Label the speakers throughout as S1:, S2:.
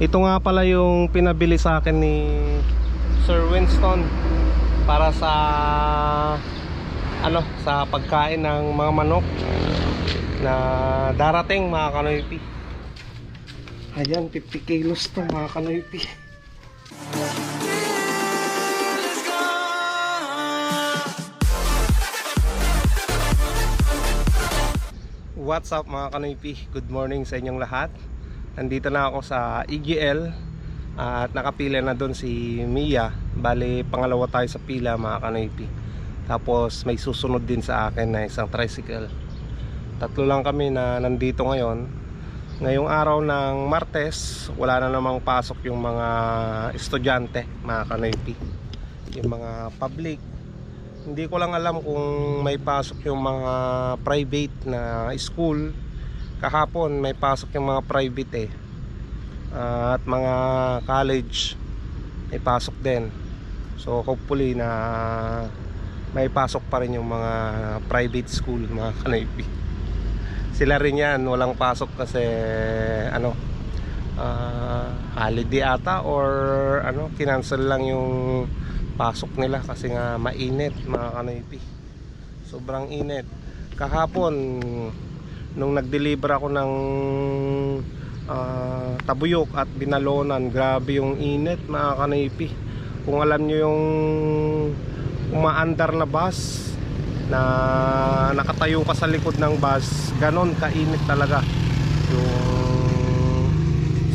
S1: Ito nga pala yung pinabili sa akin ni Sir Winston para sa ano sa pagkain ng mga manok na darating mga kanoypi. Ayan, 50 kilos to mga kanoypi. What's up mga kanoypi? Good morning sa inyong lahat. Nandito na ako sa EGL at nakapila na doon si Mia. Bali, pangalawa tayo sa pila mga kanoypi. Tapos may susunod din sa akin na isang tricycle. Tatlo lang kami na nandito ngayon. Ngayong araw ng Martes, wala na namang pasok yung mga estudyante, mga kanoypi. Yung mga public, hindi ko lang alam kung may pasok yung mga private na school kahapon may pasok yung mga private eh. Ah, at mga college may pasok din. So hopefully na may pasok pa rin yung mga private school mga kanaypi. Sila rin yan walang pasok kasi ano ah, holiday ata or ano kinancel lang yung pasok nila kasi nga mainit mga kanoypi sobrang init. Kahapon nung nag-deliver ako ng ah, tabuyok at binalonan grabe yung init mga kanoypi kung alam nyo yung umaandar na bus na nakatayo ka sa likod ng bus ganon kainit talaga yung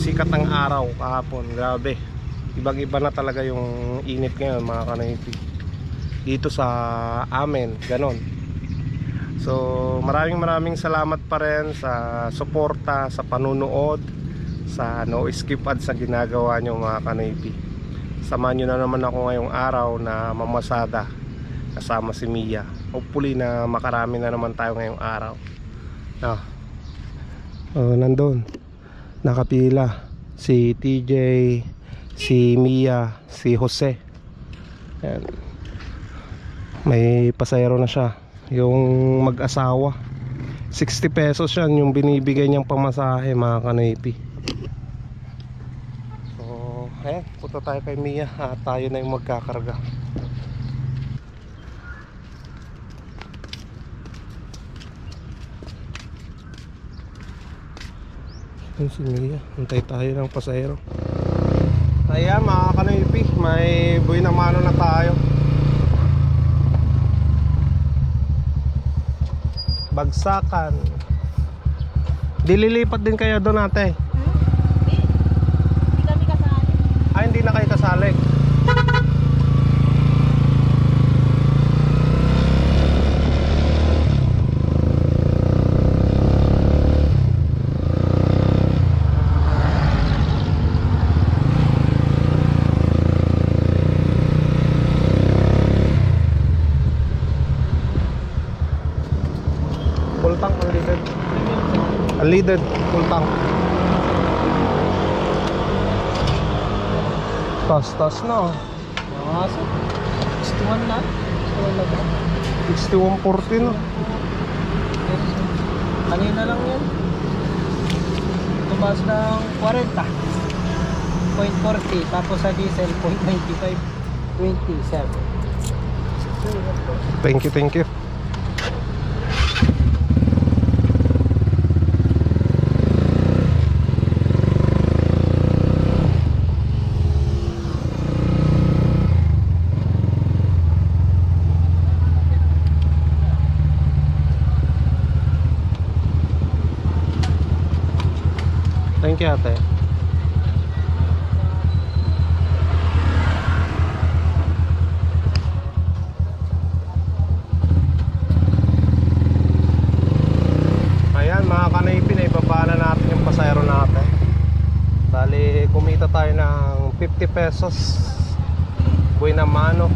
S1: sikat ng araw kahapon. Grabe. Ibang iba na talaga yung init ngayon mga kanayipi dito sa amin ganon so maraming maraming salamat pa rin sa suporta sa panunood sa no skip ad sa ginagawa nyo mga kanayipi samahan nyo na naman ako ngayong araw na mamasada kasama si Mia hopefully na makarami na naman tayo ngayong araw ah. oh, nandun nakapila si TJ si Mia, si Jose. Ayan. May pasayro na siya. Yung mag-asawa. 60 pesos yan yung binibigay niyang pamasahe mga kanaypi. So, ayan. Punta tayo kay Mia at tayo na yung magkakarga. Ayan si Mia. Antay tayo ng pasayro. Ayan mga kanoypi, may buhay na mano na tayo. Bagsakan. Dililipat din kayo doon ate.
S2: Hindi kami kasali.
S1: Ay, hindi na kayo kasali. Full tank unleaded. Unleaded, full tank. Tas-tas na.
S2: Masa? Gustuhan na? Gustuhan na ba?
S1: 6140 na.
S2: Kanina lang yan. Tumaas ng 40. 0.40 tapos sa diesel 0.95 27
S1: Thank you, thank you. Thank you, ate. Ayan mga kanaypin ay baba na natin yung pasayro natin. Bali kumita tayo ng 50 pesos. Buhay na mano.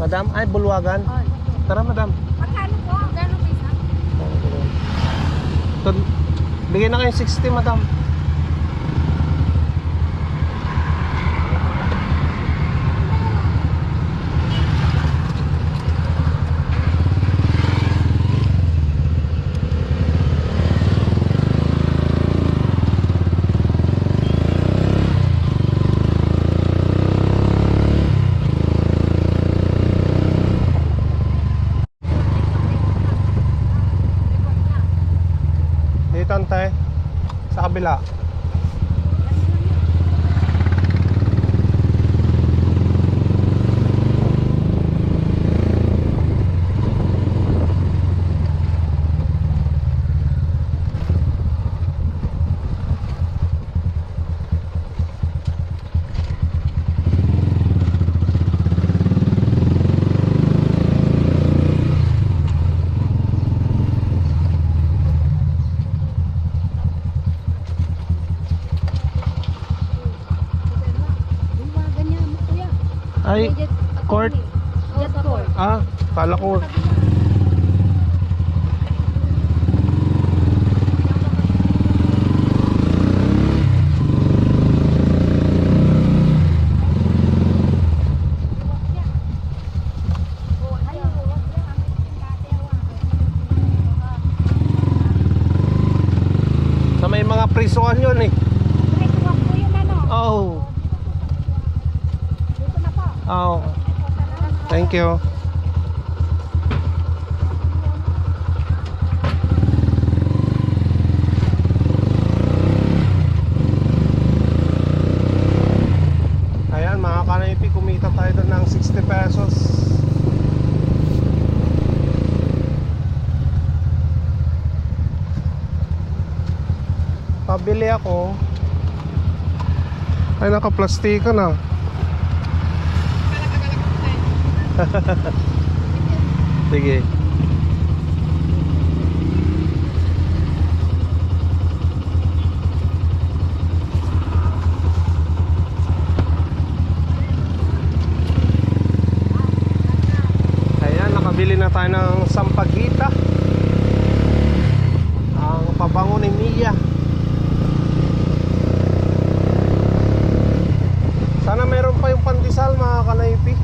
S1: Madam, ay bulwagan. Tara madam Bigyan na kayo 60 madam gumitan tayo. Sa kabila.
S3: ganyan mo kuya.
S1: Ay, court.
S3: Jet court.
S1: Ah, kala ko. Sa may mga prisuan yun eh. Oh. Oh. Thank you. Ayan mga kanaypi, kumita tayo doon ng 60 pesos. Pabili ako. Ay, naka-plastika na. Sige. Ayan, nakabili na tayo ng sampagita. Ang pabango ni Mia. Sana meron pa yung pandesal mga kanaypi.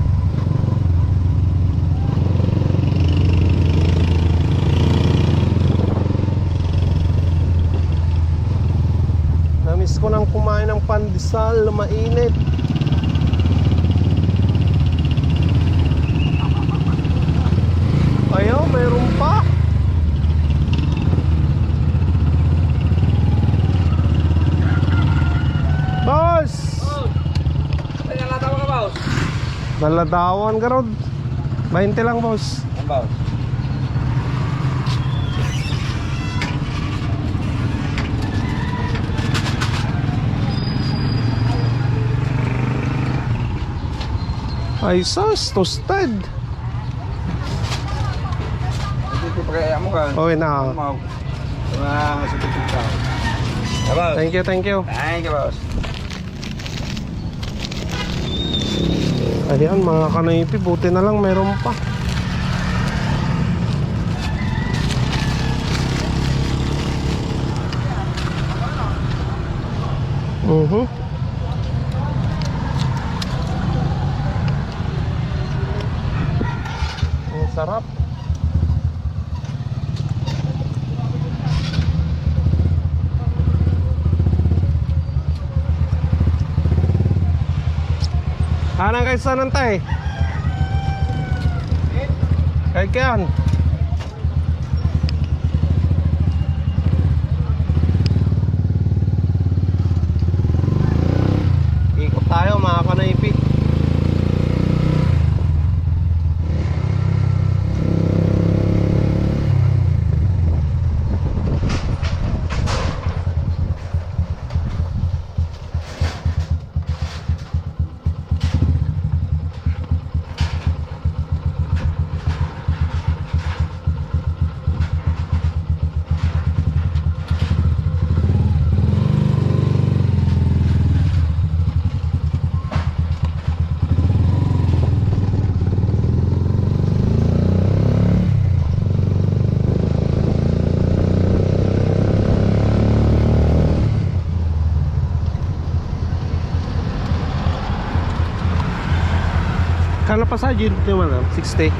S1: Namiss ko nang kumain ng pandesal mainit. Ayaw, mayroon pa. Boss!
S2: Ay, nalatawa ka, boss.
S1: Naladawan ka rod. 20 lang, boss.
S2: Ang boss.
S1: Ay, sus,
S2: ka.
S1: Okay na. Thank you, thank you.
S2: Thank you, boss.
S1: Ayan, mga kanaypi, buti na lang meron pa. Mhm. Anang kay sanan tay? Kay kian. passadinha do teu, mano. 6T.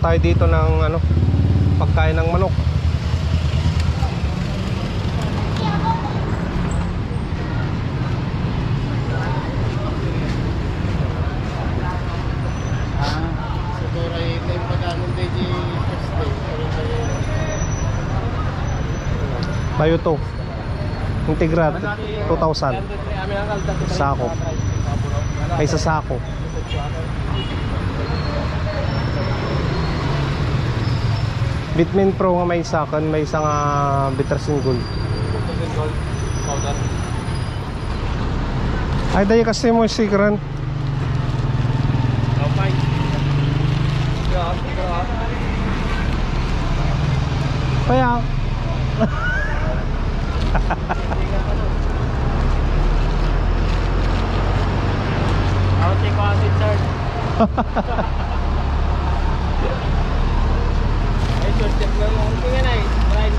S1: Tayo dito ng ano, pagkain ng manok. Bayo to. Integrat 2,000 Sako. ay sa sako. Bitmin Pro nga may sakan, may isang uh, bitter single. Ay dahil kasi mo sikran. Kaya
S2: Ako take ko acid charge. Ay, short step lang ako. Tingnan na eh. Right.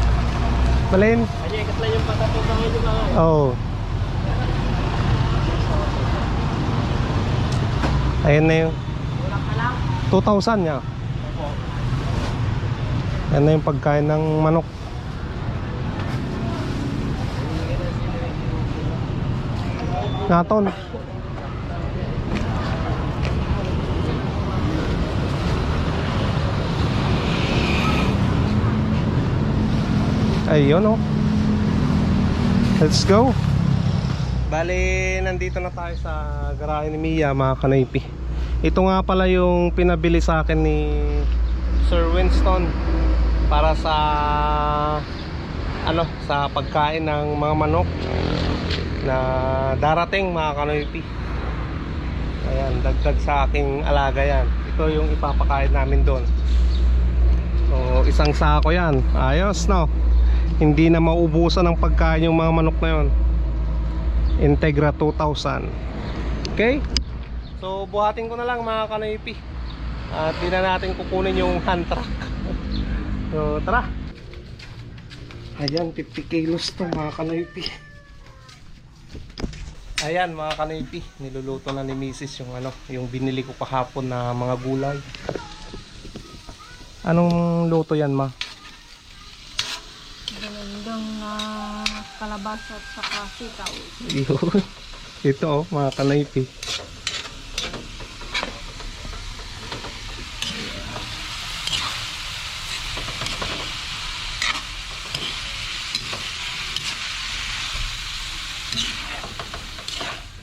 S1: Balin.
S2: Ay, ikat lang yung patatong sa ngayon mga eh.
S1: Oh. Ayan na yung 2,000 niya. Yan na yung pagkain ng manok. Naton. Ayun oh. Let's go. Bali, nandito na tayo sa garahe ni Mia, mga kanaypi. Ito nga pala yung pinabili sa akin ni Sir Winston para sa ano, sa pagkain ng mga manok na darating mga kanaypi. Ayan, dagdag sa aking alaga yan. Ito yung ipapakain namin doon. So, isang sako yan. Ayos, no? Hindi na maubusan ng pagkain yung mga manok na yon. Integra 2000 Okay? So buhatin ko na lang mga kanoypi At di na natin kukunin yung hand truck. So tara. Ayan 50 kilos to mga kanoypi Ayan mga kanoypi Niluluto na ni Mrs. yung ano Yung binili ko kahapon na mga gulay. Anong luto yan ma?
S3: Dalawang na kalabasa at saka sitaw.
S1: Yun. Ito oh, mga kanaypi.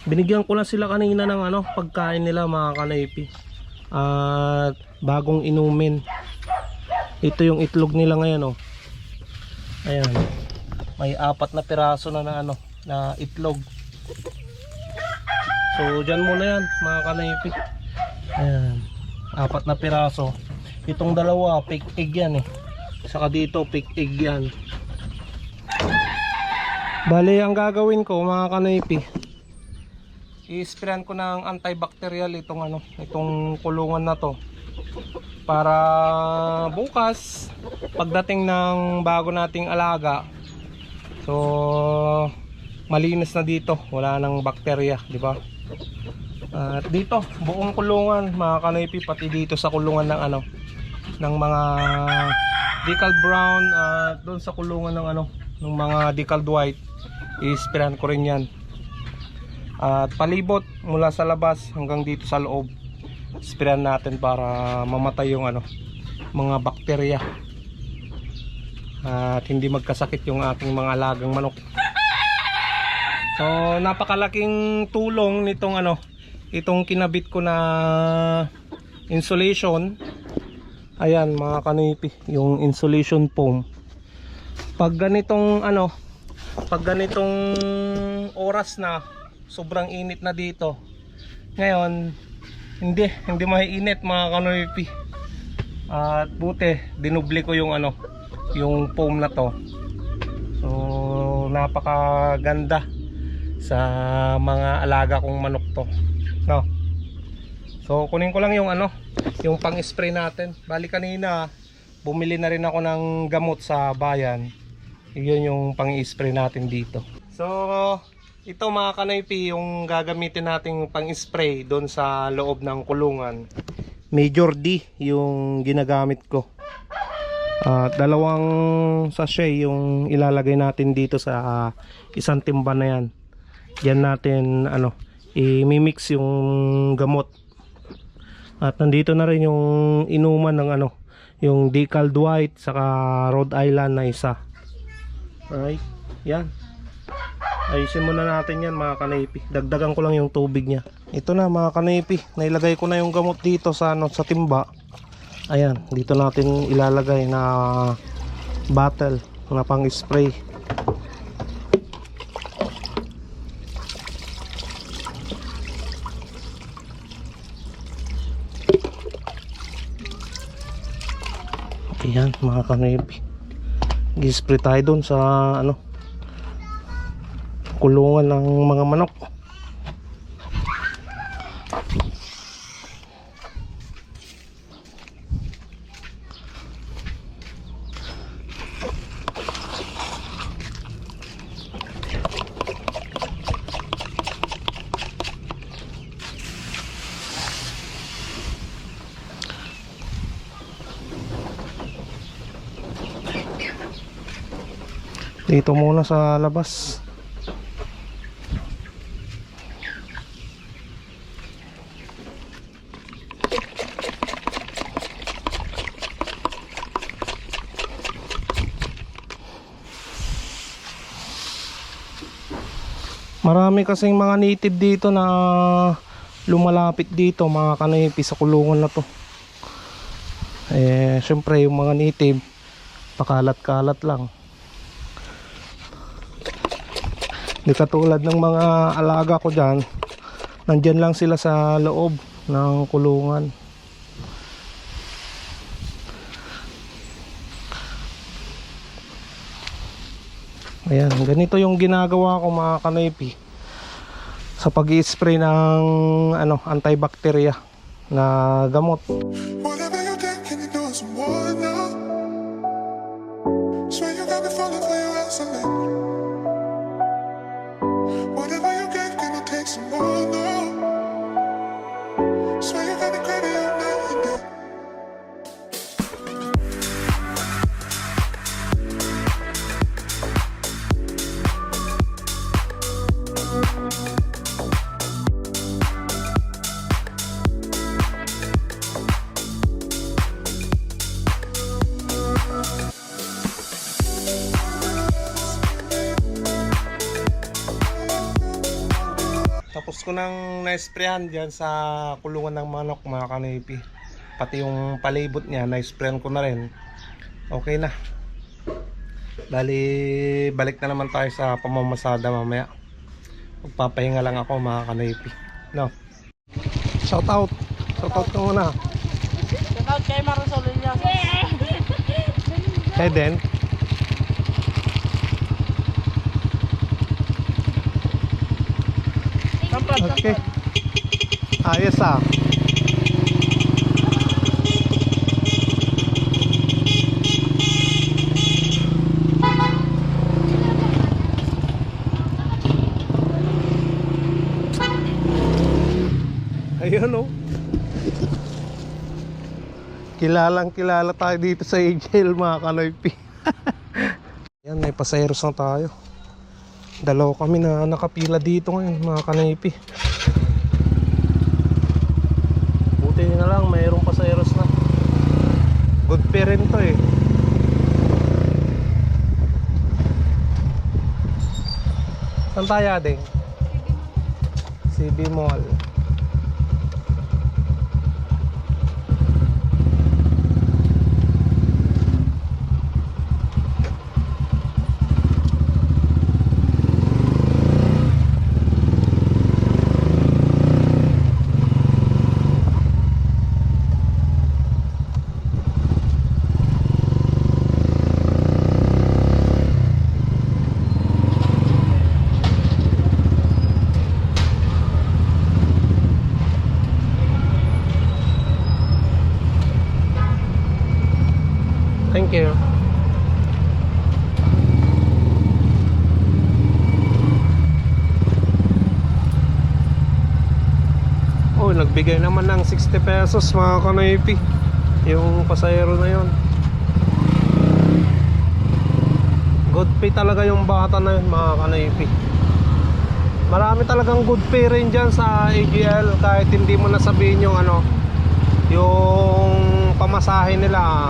S1: Binigyan ko na sila kanina ng ano, pagkain nila mga kanaypi. At bagong inumin. Ito yung itlog nila ngayon oh. Ayan. May apat na piraso na na ano, na itlog. So, dyan muna yan, mga kanaypi. Ayan. Apat na piraso. Itong dalawa, pick egg yan eh. Saka dito, pick egg yan. Bale, ang gagawin ko, mga kanaypi, i-sprayan ko ng antibacterial itong ano, itong kulungan na to. Para bukas, pagdating ng bago nating alaga, so malinis na dito, wala nang bakterya, di ba? At dito, buong kulungan, mga kanoypi, pati dito sa kulungan ng ano, ng mga decaled brown at doon sa kulungan ng ano, ng mga decaled white, i-sprayan ko rin yan. At palibot mula sa labas hanggang dito sa loob, sprayan natin para mamatay yung ano, mga bakterya. At hindi magkasakit yung ating mga alagang manok. So, napakalaking tulong nitong ano, itong kinabit ko na insulation. Ayan, mga kanipi, yung insulation foam. Pag ganitong ano, pag ganitong oras na sobrang init na dito. Ngayon, hindi, hindi maiinit mga kanipi. At buti, dinubli ko yung ano, yung foam na to. So, napakaganda sa mga alaga kong manok to. No? So kunin ko lang yung ano yung pang spray natin. Bali kanina bumili na rin ako ng gamot sa bayan. Yun yung pang spray natin dito. So ito mga kanaypi yung gagamitin nating pang spray doon sa loob ng kulungan. Major D yung ginagamit ko. At dalawang sachet yung ilalagay natin dito sa ah, isang timba na yan. Diyan natin ano, i-mix yung gamot. At nandito na rin yung inuman ng ano, yung Decaled White saka Rhode Island na isa. Alright, yan. Ayusin muna natin yan mga kanaypi. Dagdagan ko lang yung tubig niya. Ito na mga kanaypi. Nailagay ko na yung gamot dito sa ano sa timba. Ayan, dito natin ilalagay na bottle na pang spray. Ayan mga kanaypi. Gi-spray tayo dun sa ano kulungan ng mga manok. Dito muna sa labas. Marami kasing mga native dito na lumalapit dito mga kanipi sa kulungan na to. Eh, syempre yung mga native pakalat-kalat lang. Di katulad ng mga alaga ko dyan, nandyan lang sila sa loob ng kulungan. Ayan, ganito yung ginagawa ko mga kanoypi sa pag spray ng ano, antibacteria na gamot. Ko nang na-sprayan dyan sa kulungan ng manok mga kanipi. Pati yung palibot niya, na-sprayan ko na rin. Okay na. Bali, balik na naman tayo sa pamamasada mamaya. Magpapahinga lang ako mga kanipi. No. Shout out. Shout out ka muna.
S2: Shoutout kay Marisol Elias.
S1: Eden.
S2: Sampal,
S1: Okay. Ayos ah. Ayun oh. Kilalang kilala tayo dito sa AJL mga kanoypi. Yan, may paseros na tayo. Dalawa kami na nakapila dito ngayon mga kanoypi. Buti na lang mayroong paseros na. Good parent to eh. Saan tayo ading? CB Mall. Nagbigay naman ng 60 pesos mga kanoypi. Yung pasahero na yon. Good pay talaga yung bata na yun mga kanoypi. Marami talagang good pay rin dyan sa AGL kahit hindi mo nasabihin yung ano yung pamasahe nila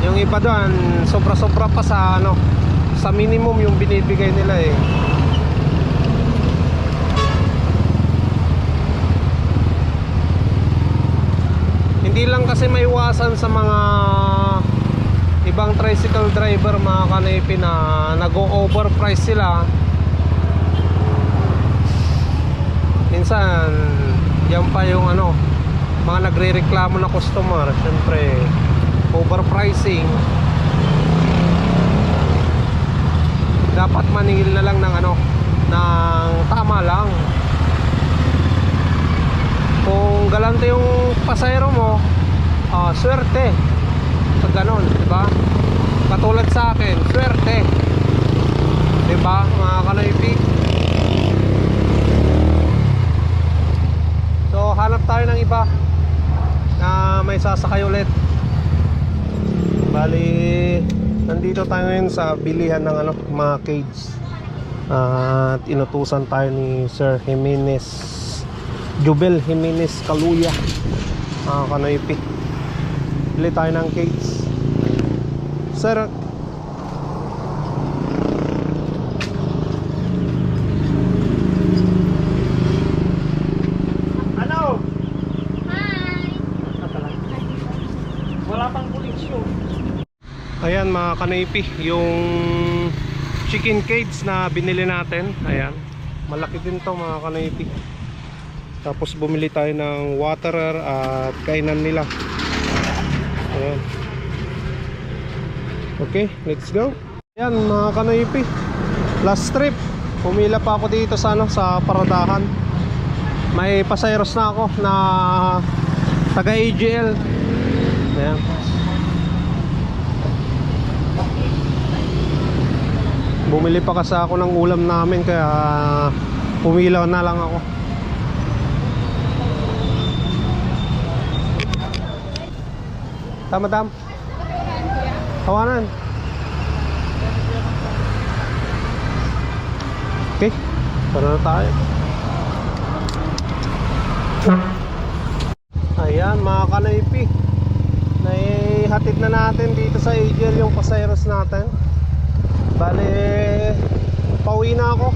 S1: yung iba doon sobra-sobra pa sa ano sa minimum yung binibigay nila eh hindi lang kasi maiwasan sa mga ibang tricycle driver mga kanipi na nag-overprice sila. Minsan yan pa yung ano mga nagre-reklamo na customer. Syempre overpricing. Dapat maningil na lang ng ano ng tama lang. Kung galante yung pasahero mo ah, swerte sa ganon di ba? Katulad sa akin swerte. Di ba mga kanoypi so hanap tayo ng iba na may sasakay ulit. Bali nandito tayo ngayon sa bilihan ng ano mga cage. At inutusan tayo ni Sir Jimenez Jubel Jimenez Kaluya mga kanoypi bili tayo ng cage Sir Ano? Wala pang koleksyon. Ayan mga kanaypi, yung chicken cage na binili natin. Ayan. Malaki din to mga kanaypi. Tapos bumili tayo ng waterer at kainan nila. Ayan. Okay, let's go. Ayan mga kanaypi. Last trip. Pumila pa ako dito sa ano sa paradahan. May pasayros na ako na taga AGL. Ayan. Bumili pa kasi ako ng ulam namin kaya pumilaw na lang ako. Tama tam. Tawanan. Okay. Tara na tayo. Ayan mga kanaypi Naihatid na natin dito sa AGL yung pasayros natin Bale Pauwi na ako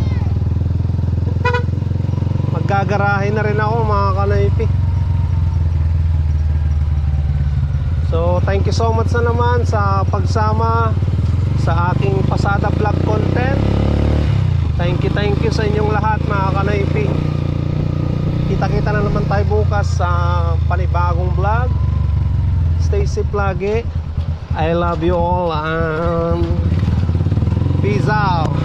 S1: Maggagarahe na rin ako mga kanaypi So thank you so much na naman sa pagsama Sa aking pasada vlog content Thank you thank you sa inyong lahat mga kanaypi Kita-kita na naman tayo bukas sa panibagong vlog. Stay safe lagi. I love you all and peace out.